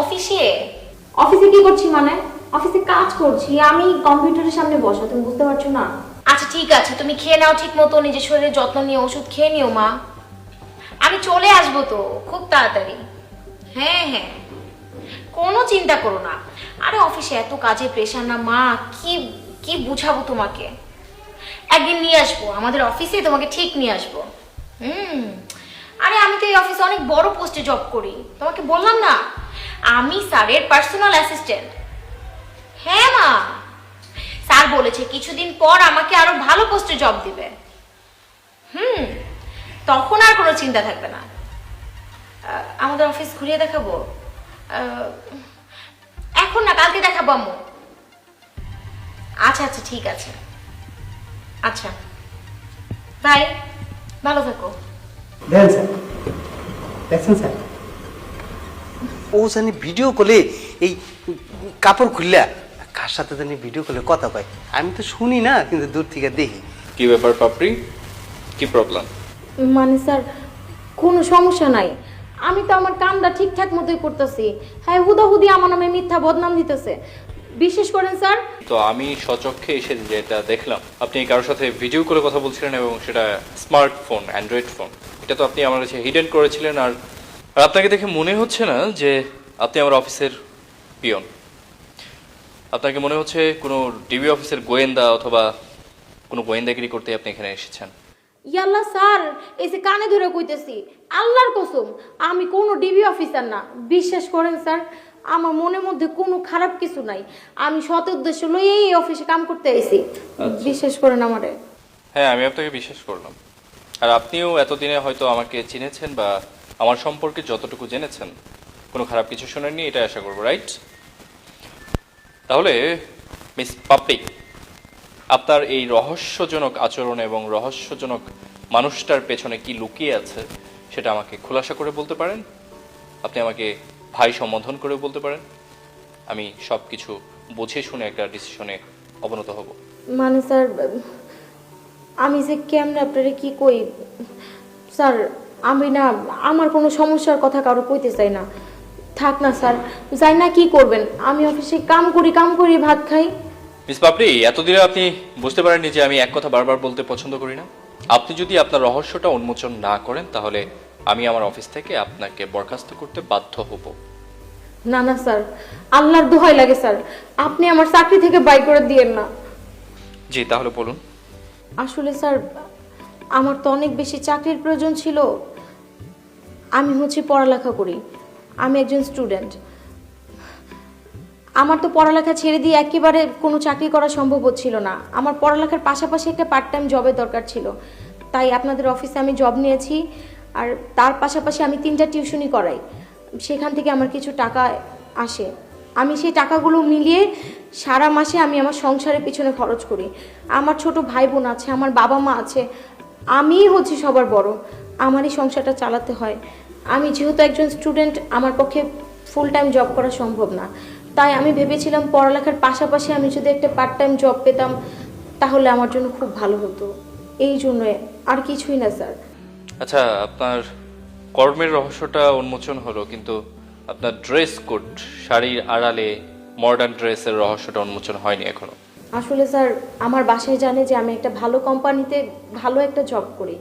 অফিসে? অফিসে কি করছি মানে? অফিসে কাজ করছি, আমি কম্পিউটারের সামনে বসা তুমি বুঝতে পারছ না? আচ্ছা ঠিক আছে, তুমি খেয়ে নাও ঠিক মতো, নিজের শরীরের যত্ন নিয়ে ওষুধ খেয়ে নিও, মা। আমি চলে আসব তো, খুব তাড়াতাড়ি। হ্যাঁ হ্যাঁ। কোনো চিন্তা করো না। আরে অফিসে এত কাজে প্রেশার না, মা, কি কি বুঝাবো তোমাকে? একদিন নিয়ে আসব, আমাদের অফিসে তোমাকে ঠিক নিয়ে আসব। হুম। আরে আমি তো এই অফিসে অনেক বড় পোস্টে জব করি। তোমাকে বললাম না? আমি স্যারের পার্সোনাল অ্যাসিস্ট্যান্ট হ্যাঁ মা। স্যার বলেছে, কিছুদিন পর আমাকে আরও ভালো পোস্টে জব দিবে। হুম, তখন আর কোনো চিন্তা থাকবে না। আমাদের অফিস ঘুরিয়ে দেখাবো। এখন না, কালকে দেখাবো আম্মু। আচ্ছা আচ্ছা ঠিক আছে। আচ্ছা। বাই। ভালো থাকো। স্যার। দেখছেন, স্যার? জানি ভিডিও কলে এই কাপড় খুললা। কার সাথে জানি ভিডিও কলে কথা কয়? আমি তো শুনি না কিন্তু দূর থেকে দেখি। কি ব্যাপার পাপড়ি? কি প্রবলেম মানে স্যার কোনো সমস্যা নাই। আমি তো আমার কামটা ঠিকঠাক মতোই করতেছি। হ্যাঁ হুদাহুদি আমার নামে মিথ্যা বদনাম দিতেছে। বিশেষ করেন স্যার। তো আমি সচক্ষে এসে যেটা দেখলাম আপনি কারোর সাথে ভিডিও করে কথা বলছিলেন এবং সেটা স্মার্টফোন অ্যান্ড্রয়েড ফোন এটা তো আপনি আমার কাছে হিডেন করেছিলেন আর আপনাকে দেখে মনে হচ্ছে না যে আপনি আমার অফিসের পিয়ন। আপনাকে মনে হচ্ছে কোনো ডিবি অফিসের গোয়েন্দা অথবা কোনো গোয়েন্দাগিরি করতে আপনি এখানে এসেছেন। ইয়াল্লা স্যার এই যে কানে ধরে কইতেছি আল্লাহর কসম আমি কোনো ডিবি অফিসার না। বিশ্বাস করেন স্যার আমার মনের মধ্যে কোনো খারাপ কিছু নাই। আমি সৎ উদ্দেশ্য লইয়ে এই অফিসে কাম করতে আইছি। বিশ্বাস করেন আমারে। হ্যাঁ আমি আপনাকে বিশ্বাস করলাম। আর আপনিও এতদিনে হয়তো আমাকে চিনেছেন বা আমার সম্পর্কে যতটুকু জেনেছেন, কোনো খারাপ কিছু শোনেননি এটা আশা করব রাইট তাহলে মিস পাপড়ি আপনার এই রহস্যজনক আচরণ এবং রহস্যজনক মানুষটার পেছনে কি লুকিয়ে আছে, সেটা আমাকে খোলাসা করে বলতে পারেন? আপনি আমাকে ভাই সম্বোধন করে বলতে পারেন? আমি সব কিছু বুঝে শুনে একটা ডিসিশনে অবনত হব। মানে স্যার, আমি যে কেমনে আপনারে কি কই, স্যার আমি না আমার কোনো সমস্যার কথা কারও কইতে চাই না। থাক না স্যার যাই না কি করবেন? আমি অফিসে কাম করি কাম করি ভাত খাই। মিস পাপড়ি এতদিনে আপনি বুঝতে পারেননি যে আমি এক কথা বারবার বলতে পছন্দ করি না। আপনি যদি আপনার রহস্যটা উন্মোচন না করেন তাহলে আমি আমার অফিস থেকে আপনাকে বরখাস্ত করতে বাধ্য হব। না না স্যার আল্লাহর দোহাই লাগে স্যার। আপনি আমার চাকরি থেকে বাই করে দিয়েন না। জি তাহলে বলুন। আসলে স্যার আমার তো অনেক বেশি চাকরির প্রয়োজন ছিল। আমি হচ্ছে পড়ালেখা করি। আমি একজন স্টুডেন্ট আমার তো পড়ালেখা ছেড়ে দিয়ে একেবারে কোনো চাকরি করা সম্ভব হচ্ছিল না। আমার পড়ালেখার পাশাপাশি একটা পার্ট টাইম জবের দরকার ছিল। তাই আপনাদের অফিসে আমি জব নিয়েছি আর তার পাশাপাশি আমি তিনটা টিউশনই করাই। সেখান থেকে আমার কিছু টাকা আসে। আমি সেই টাকাগুলো মিলিয়ে সারা মাসে আমি আমার সংসারের পিছনে খরচ করি। আমার ছোট ভাই বোন আছে, আমার বাবা মা আছে। আমিই হচ্ছি সবার বড়। আমারই সংসারটা চালাতে হয়। আমি যেহেতু একজন স্টুডেন্ট আমার পক্ষে ফুল টাইম জব করা সম্ভব না। তাই আমি ভেবেছিলাম পড়ালেখার পাশাপাশি আমি যদি একটা পার্ট টাইম জব পেতাম তাহলে আমার জন্য খুব ভালো হতো। এই জন্য আর কিছুই না স্যার। আচ্ছা আপনার কর্মের রহস্যটা উন্মোচন হলো কিন্তু আপনার ড্রেস কোড শাড়ির আড়ালে মডার্ন ড্রেসের রহস্যটা উন্মোচন হয়নি এখনও। আসলে স্যার আমার বাসায় জানে যে আমি একটা ভালো কোম্পানিতে ভালো একটা জব করি।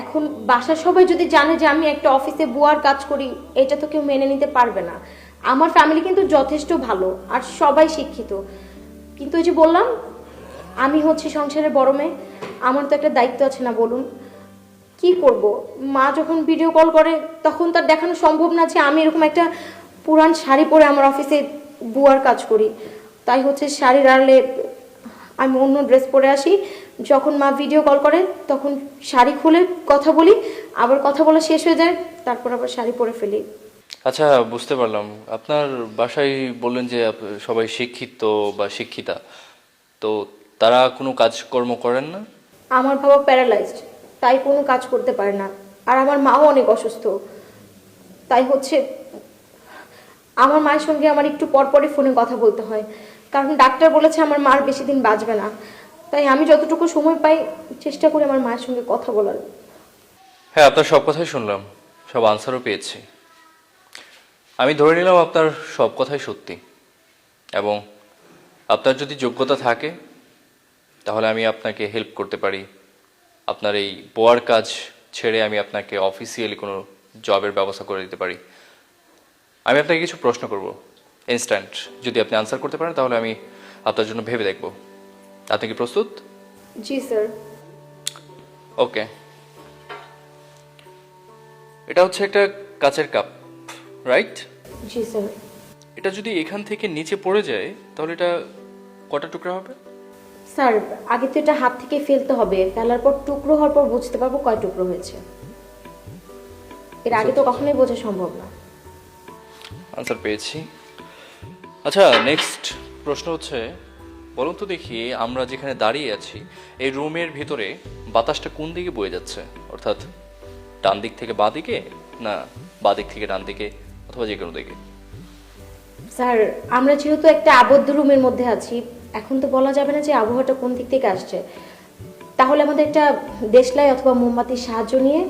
এখন বাসার সবাই যদি জানে যে আমি একটা অফিসে বুয়ার কাজ করি, এটা তো কেউ মেনে নিতে পারবে না। আমার ফ্যামিলি কিন্তু যথেষ্ট ভালো আর সবাই শিক্ষিত। কিন্তু ওই যে বললাম, আমি হচ্ছে সংসারের বড় মেয়ে, আমার তো একটা দায়িত্ব আছে না, বলুন। কি করব? মা যখন ভিডিও কল করে, তখন তার দেখানো সম্ভব না যে আমি এরকম একটা পুরান শাড়ি পরে আমার অফিসে বুয়ার কাজ করি। তাই হচ্ছে শাড়ির আড়লে আমি অন্য ড্রেস পরে আসি যখন মা ভিডিও কল করে তখন শাড়ি খুলে কথা বলি আবার কথা বলা শেষ হয়ে যায় তারপর আবার শাড়ি পরে ফেলি। আচ্ছা বুঝতে পারলাম। আপনার বাসায় বললেন যে সবাই শিক্ষিত বা শিক্ষিতা। তো তারা কোনো কাজকর্ম করেন না? আমার বাবা প্যারালাইজড তাই কোনো কাজ করতে পারে না। আর আমার মাও অনেক অসুস্থ। তাই হচ্ছে আমার মায়ের সঙ্গে আমার একটু পরপরই ফোনে কথা বলতে হয়। কারণ ডাক্তার বলেছে আমার মার বেশি দিন বাঁচবে না। তাই আমি যতটুকু সময় পাই চেষ্টা করি আমার মায়ের সঙ্গে কথা বলার। হ্যাঁ আপনার সব কথাই শুনলাম। সব আনসারও পেয়েছি। আমি ধরে নিলাম আপনার সব কথাই সত্যি। এবং আপনার যদি যোগ্যতা থাকে, তাহলে আমি আপনাকে হেল্প করতে পারি। আপনার এই বোয়ার কাজ ছেড়ে আমি আপনাকে অফিসিয়ালি কোনো জবের ব্যবস্থা করে দিতে পারি। আমি আপনাকে কিছু প্রশ্ন করব। ইনস্ট্যান্ট যদি আপনি আনসার করতে পারেন, তাহলে আমি আপনার জন্য ভেবে দেখব। আপনি কি প্রস্তুত? জি স্যার। ওকে। এটা হচ্ছে একটা কাচের কাপ রাইট? জি স্যার। এটা যদি এখান থেকে নিচে পড়ে যায় তাহলে এটা কটা টুকরা হবে? স্যার আগে তো এটা হাত থেকে ফেলতে হবে। ফেলার পর টুকরো হওয়ার পর বুঝতে পারব কয় টুকরো হয়েছে। এর আগে তো কখনোই বোঝা সম্ভব না। আনসার পেয়েছি। আচ্ছা নেক্সট প্রশ্ন হচ্ছে বলুন তো দেখি আমরা যেখানে দাঁড়িয়ে আছি এই রুমের ভিতরে বাতাসটা কোন দিকে বয়ে যাচ্ছে? অর্থাৎ ডান দিক থেকে বাঁ দিকে না বাঁ দিক থেকে ডান দিকে অথবা যে কোনো দিকে? স্যার আমরা যেহেতু একটা আবদ্ধ রুমের মধ্যে আছি এখন তো বলা যাবে না যে আবহাওয়াটা কোন দিক থেকে আসছে। তাহলে আমাদের একটা দেশলাই অথবা মোমবাতির সাহায্য নিয়ে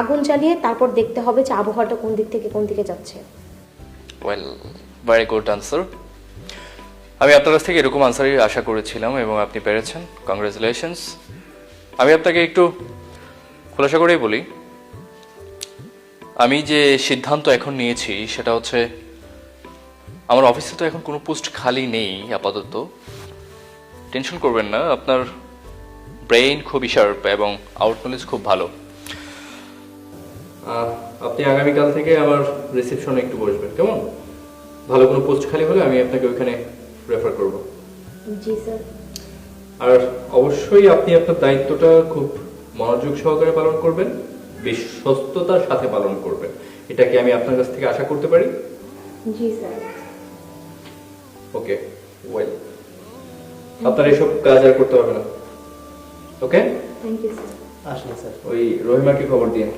আগুন জ্বালিয়ে তারপর দেখতে হবে যে আবহাওয়াটা কোন দিক থেকে কোন দিকে যাচ্ছে। ওয়েল ভেরি গুড আনসার আমি আপনার কাছ থেকে এরকম আনসারই আশা করেছিলাম এবং আপনি পেরেছেন। কংগ্রেচুলেশনস আমি আপনাকে একটু খোলাসা করেই বলি, আমি যে সিদ্ধান্ত এখন নিয়েছি সেটা হচ্ছে, আমার অফিসে তো এখন কোনো পোস্ট খালি নেই আপাতত। টেনশন করবেন না, আপনার ব্রেইন খুবই শার্প এবং আউট নলেজ খুব ভালো। আপনি আগামীকাল থেকে আমার রিসেপশনে একটু বসবেন, কেমন? ভালো কোনো পোস্ট খালি হলে আমি আপনাকে ওইখানে রেফার করব। জি স্যার। আর অবশ্যই আপনি আপনার দায়িত্বটা খুব মনোযোগ সহকারে পালন করবেন বিশ্বস্ততার সাথে পালন করবেন। এটা কি আমি আপনার কাছ থেকে আশা করতে পারি? জি স্যার। ওকে ওয়েল আপনার এসব কাজ আর করতে হবে না। ওকে? Thank you sir. আসলে স্যার। ওই রহিমাকে খবর দিন